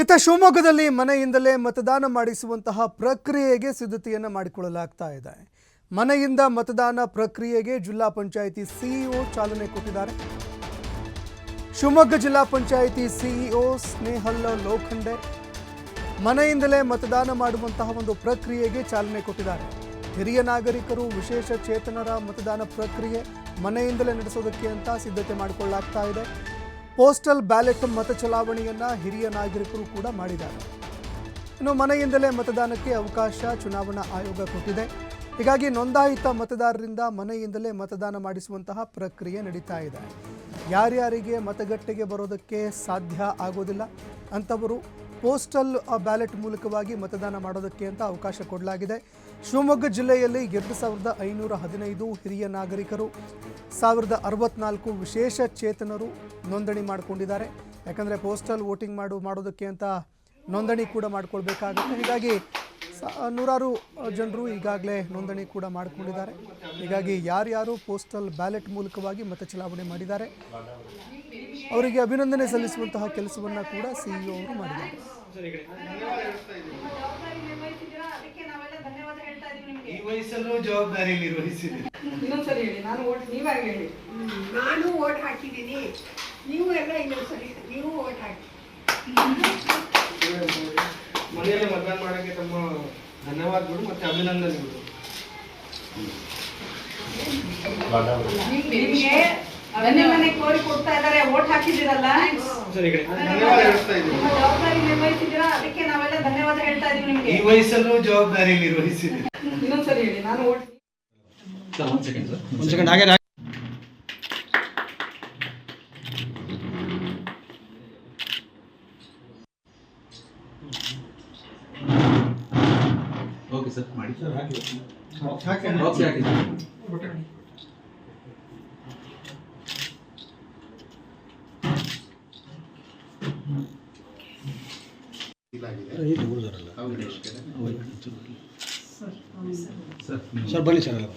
ಇತ್ತ ಶಿವಮೊಗ್ಗದಲ್ಲಿ ಮನೆಯಿಂದಲೇ ಮತದಾನ ಮಾಡಿಸುವಂತಹ ಪ್ರಕ್ರಿಯೆಗೆ ಸಿದ್ಧತೆಯನ್ನು ಮಾಡಿಕೊಳ್ಳಲಾಗ್ತಾ ಇದೆ. ಮನೆಯಿಂದ ಮತದಾನ ಪ್ರಕ್ರಿಯೆಗೆ ಜಿಲ್ಲಾ ಪಂಚಾಯಿತಿ ಸಿಇಒ ಚಾಲನೆ ಕೊಟ್ಟಿದ್ದಾರೆ. ಶಿವಮೊಗ್ಗ ಜಿಲ್ಲಾ ಪಂಚಾಯಿತಿ ಸಿಇಒ ಸ್ನೇಹಲ್ ಲೋಖಂಡೆ ಮನೆಯಿಂದಲೇ ಮತದಾನ ಮಾಡುವಂತಹ ಒಂದು ಪ್ರಕ್ರಿಯೆಗೆ ಚಾಲನೆ ಕೊಟ್ಟಿದ್ದಾರೆ. ಹಿರಿಯ ನಾಗರಿಕರು ವಿಶೇಷ ಚೇತನರ ಮತದಾನ ಪ್ರಕ್ರಿಯೆ ಮನೆಯಿಂದಲೇ ನಡೆಸೋದಕ್ಕೆ ಅಂತ ಸಿದ್ಧತೆ ಮಾಡಿಕೊಳ್ಳಲಾಗ್ತಾ ಇದೆ. ಪೋಸ್ಟಲ್ ಬ್ಯಾಲೆಟ್ ಮತ ಚಲಾವಣೆಯನ್ನ ಹಿರಿಯ ನಾಗರಿಕರು ಕೂಡ ಮಾಡಿದ್ದಾರೆ. ಇನ್ನು ಮನೆಯಿಂದಲೇ ಮತದಾನಕ್ಕೆ ಅವಕಾಶ ಚುನಾವಣಾ ಆಯೋಗ ಕೊಟ್ಟಿದೆ. ಹೀಗಾಗಿ ನೋಂದಾಯಿತ ಮತದಾರರಿಂದ ಮನೆಯಿಂದಲೇ ಮತದಾನ ಮಾಡಿಸುವಂತಹ ಪ್ರಕ್ರಿಯೆ ನಡೀತಾ ಇದೆ. ಯಾರ್ಯಾರಿಗೆ ಮತಗಟ್ಟೆಗೆ ಬರೋದಕ್ಕೆ ಸಾಧ್ಯ ಆಗೋದಿಲ್ಲ, ಅಂಥವರು ಪೋಸ್ಟಲ್ ಬ್ಯಾಲೆಟ್ ಮೂಲಕವಾಗಿ ಮತದಾನ ಮಾಡೋದಕ್ಕೆ ಅಂತ ಅವಕಾಶ ಕೊಡಲಾಗಿದೆ. ಶಿವಮೊಗ್ಗ ಜಿಲ್ಲೆಯಲ್ಲಿ ಎರಡು ಸಾವಿರದ ಐನೂರ ಹದಿನೈದು ಹಿರಿಯ ನಾಗರಿಕರು, ಸಾವಿರದ ಅರವತ್ನಾಲ್ಕು ವಿಶೇಷ ಚೇತನರು ನೋಂದಣಿ ಮಾಡಿಕೊಂಡಿದ್ದಾರೆ. ಯಾಕಂದರೆ ಪೋಸ್ಟಲ್ ವೋಟಿಂಗ್ ಮಾಡು, ಮಾಡೋದಕ್ಕೆ ಅಂತ ನೋಂದಣಿ ಕೂಡ ಮಾಡಿಕೊಳ್ಬೇಕಾಗುತ್ತೆ. ಹೀಗಾಗಿ ನೂರಾರು ಜನರು ಈಗಾಗಲೇ ನೋಂದಣಿ ಕೂಡ ಮಾಡಿಕೊಂಡಿದ್ದಾರೆ. ಹೀಗಾಗಿ ಯಾರ್ಯಾರು ಪೋಸ್ಟಲ್ ಬ್ಯಾಲೆಟ್ ಮೂಲಕವಾಗಿ ಮತ ಚಲಾವಣೆ ಮಾಡಿದ್ದಾರೆ ಅವರಿಗೆ ಅಭಿನಂದನೆ ಸಲ್ಲಿಸುವಂತಹ ಕೆಲಸವನ್ನು ಕೂಡ ಸಿಇಒ ಅವರು ಮಾಡಿದ್ದಾರೆ. ಜವಾಬ್ದಾರಿ ನಿರ್ವಹಿಸಿದ್ದೀರಾ ಅದಕ್ಕೆ ನಾವೆಲ್ಲ ಧನ್ಯವಾದ ಹೇಳ್ತಾ ಇದೀವಿ ನಿಮ್ಗೆ ಈ ವಯಸ್ಸಲ್ಲೂ ಜವಾಬ್ದಾರಿ ನಿರ್ವಹಿಸಿದೆ. ಇನ್ನೊಂದ್ಸರಿ ಹೇಳಿ ನಾನು ಓಟ್ ಹೇಳಿ? ನಾನು ಓಟ್ ಹಾಕಿದ್ದೀನಿ. ನೀವು ಎಲ್ಲ ಇನ್ನೊಂದ್ಸರಿ ನೀವು ಓಟ್ ಹಾಕಿ. ಮನೆಯಲ್ಲಿ ಮತದಾನ ಮಾಡೋಕ್ಕೆ ತಮ್ಮ ಧನ್ಯವಾದಗಳು ಮತ್ತೆ ಅಭಿನಂದನೆಗಳು. ನಿಮ್ಗೆ ಅಭಿನಂದನೆ ಕೋರಿ ಕೊಡ್ತಾ ಇದ್ದಾರೆ ಓಟ್ ಹಾಕಿದಿರಲ್ಲ ಸರ್ ನಿಮ್ಮ ಜವಾಬ್ದಾರಿ ನಿರ್ವಹಿಸಿದಿರಾ ಅದಕ್ಕೆ ನಾವೆಲ್ಲ ಧನ್ಯವಾದ ಹೇಳ್ತಾ ಇದೀವಿ ನಿಮ್ಗೆ. ಈ ವಯಸ್ಸಲ್ಲೂ ಜವಾಬ್ದಾರಿ ನಿರ್ವಹಿಸಿದೆ ಇನ್ನೊಂದ್ಸರಿ ಹೇಳಿ ನಾನು ಓಟ್ ಒಂದು ಸೆಕೆಂಡ್ ಹಾಗೆ ಓಕೆ ಸರ್ ಮಾಡಿ. ಸರ್ ಹಾಕಿ. ಹಾಕಿ. ಹಾಕಿ. ಸರ್ ಬನ್ನಿ ಸರ್ ಎಲ್ಲ